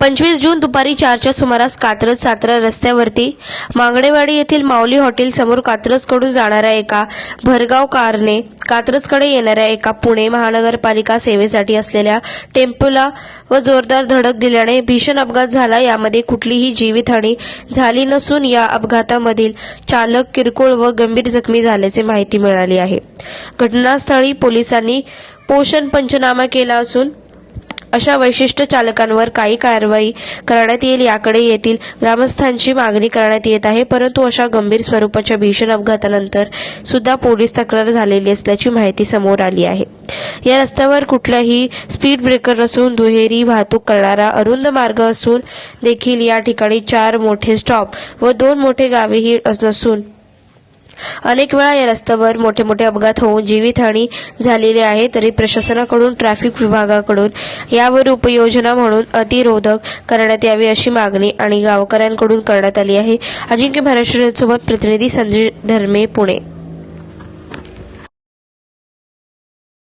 पंचवीस जून दुपारी चारच्या सुमारास कात्रज सातारा रस्त्यावरती मांगडेवाडी येथील माऊली हॉटेल समोर कात्रजकडून जाणाऱ्या एका भरगाव कारने कात्रजकडे येणाऱ्या एका पुणे महानगरपालिका सेवेसाठी असलेल्या टेम्पोला व जोरदार धडक दिल्याने भीषण अपघात झाला. यामध्ये कुठलीही जीवितहानी झाली नसून या अपघातामधील चालक किरकोळ व गंभीर जखमी झाल्याचे माहिती मिळाली आहे. घटनास्थळी पोलिसांनी पोषण पंचनामा केला असून अशा वैशिष्ट्य चालकांवर काही कारवाई करण्यात येईल याकडे येथील ग्रामस्थांची मागणी करण्यात येत आहे. परंतु अशा गंभीर स्वरूपाच्या भीषण अपघातानंतर सुद्धा पोलीस तक्रार झालेली असल्याची माहिती समोर आली आहे. या रस्त्यावर कुठलाही स्पीड ब्रेकर नसून दुहेरी वाहतूक करणारा अरुंद मार्ग असून देखील या ठिकाणी चार मोठे स्टॉप व दोन मोठे गावेही नसून अनेक वेळा या रस्त्यावर मोठे मोठे अपघात होऊन जीवितहानी झालेली आहे तरी प्रशासनाकडून ट्रॅफिक विभागाकडून यावर उपयोजना म्हणून अतिरोधक करण्यात यावी अशी मागणी आणि गावकऱ्यांकडून करण्यात आली आहे. अजिंक्य महाराष्ट्र प्रतिनिधी संजय धर्मे पुणे.